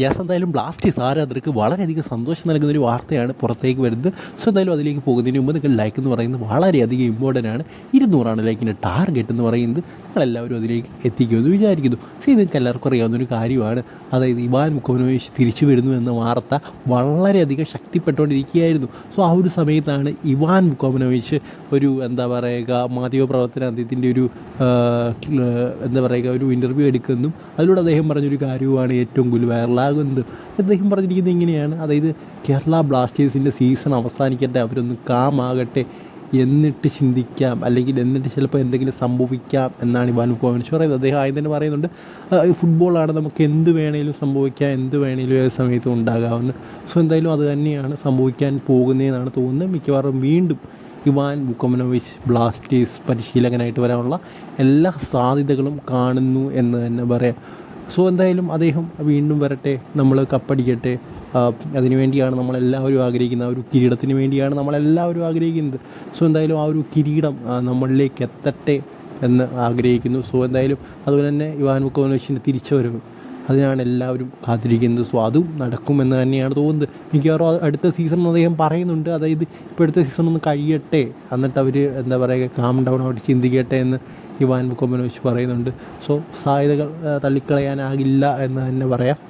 Yes എന്തായാലും Blasters ആരാധകർക്ക് വളരെയധികം സന്തോഷം നൽകുന്ന ഒരു വാർത്തയാണ് പുറത്തേക്ക് വരുന്നത്. സോ എന്തായാലും അതിലേക്ക് പോകുന്നതിന് മുമ്പ് നിങ്ങൾ ലൈക്ക് എന്ന് പറയുന്നത് വളരെയധികം ഇമ്പോർട്ടന്റ് ആണ്. ഇരുന്നൂറാണ് ലൈക്കിന്റെ ടാർഗറ്റ് എന്ന് പറയുന്നത്. നിങ്ങളെല്ലാവരും അതിലേക്ക് എത്തിക്കുമെന്ന് വിചാരിക്കുന്നു. സോ നിങ്ങൾക്ക് എല്ലാവർക്കും അറിയാവുന്ന ഒരു കാര്യമാണ്. അതായത് ഇവാൻ മുക്കോനോവിച്ച് തിരിച്ചു വരുന്നു എന്ന വാർത്ത വളരെയധികം ശക്തിപ്പെട്ടുകൊണ്ടിരിക്കുകയായിരുന്നു. സോ ആ ഒരു സമയത്താണ് ഇവാൻ മുഖോമനോവിച്ച് ഒരു എന്താ പറയുക മാധ്യമപ്രവർത്തന അദ്ദേഹത്തിന്റെ ഒരു എന്താ പറയുക ഒരു ഇന്റർവ്യൂ എടുക്കുന്നതും. അതിലൂടെ അദ്ദേഹം പറഞ്ഞൊരു കാര്യവുമാണ് ഏറ്റവും വൈറലാകുന്നത് അദ്ദേഹം പറഞ്ഞിരിക്കുന്നത് ഇങ്ങനെയാണ്. അതായത് കേരള ബ്ലാസ്റ്റേഴ്സിന്റെ സീസൺ അവസാനിക്കട്ടെ അവരൊന്ന് കാമാകട്ടെ എന്നിട്ട് ചിന്തിക്കാം. അല്ലെങ്കിൽ എന്നിട്ട് ചിലപ്പോൾ എന്തെങ്കിലും സംഭവിക്കാം എന്നാണ് ഇവാൻ കോവനിച്ച് പറയുന്നത്. അദ്ദേഹം ആദ്യം തന്നെ പറയുന്നുണ്ട് ഫുട്ബോളാണ് നമുക്ക് എന്ത് വേണേലും സംഭവിക്കാം എന്ത് വേണേലും ഏത് സമയത്തും ഉണ്ടാകാമെന്ന് സോ എന്തായാലും അത് തന്നെയാണ് സംഭവിക്കാൻ പോകുന്നതെന്നാണ് തോന്നുന്നത്. മിക്കവാറും വീണ്ടും ഇവാൻ ബുക്കോമനോവിച്ച് ബ്ലാസ്റ്റേഴ്സ് പരിശീലകനായിട്ട് വരാനുള്ള എല്ലാ സാധ്യതകളും കാണുന്നു എന്ന് തന്നെ പറയാം. സോ എന്തായാലും അദ്ദേഹം വീണ്ടും വരട്ടെ നമ്മൾ കപ്പടിക്കട്ടെ. അതിനുവേണ്ടിയാണ് നമ്മളെല്ലാവരും ആഗ്രഹിക്കുന്നത്. ആ ഒരു കിരീടത്തിന് വേണ്ടിയാണ് നമ്മളെല്ലാവരും ആഗ്രഹിക്കുന്നത്. സോ എന്തായാലും ആ ഒരു കിരീടം നമ്മളിലേക്ക് എത്തട്ടെ എന്ന് ആഗ്രഹിക്കുന്നു. സോ എന്തായാലും അതുപോലെ തന്നെ ഇവാൻ ബുക്കോമനോവിച്ചിന്റെ തിരിച്ചുവരവ് അതിനാണ് എല്ലാവരും കാത്തിരിക്കുന്നത്. സോ അതും നടക്കുമെന്ന് തന്നെയാണ് തോന്നുന്നത്. മിക്കവാറും അടുത്ത സീസൺ അദ്ദേഹം പറയുന്നുണ്ട്. അതായത് ഇപ്പോൾ അടുത്ത സീസൺ ഒന്ന് കഴിയട്ടെ. എന്നിട്ട് അവർ എന്താ പറയുക കാം ഡൗൺ ആയിട്ട് ചിന്തിക്കട്ടെ എന്ന് ഇവാൻ ബുക്കോമനോവിച്ച് പറയുന്നുണ്ട്. സോ സാധ്യതകൾ തള്ളിക്കളയാനാകില്ല എന്ന് തന്നെ പറയാം.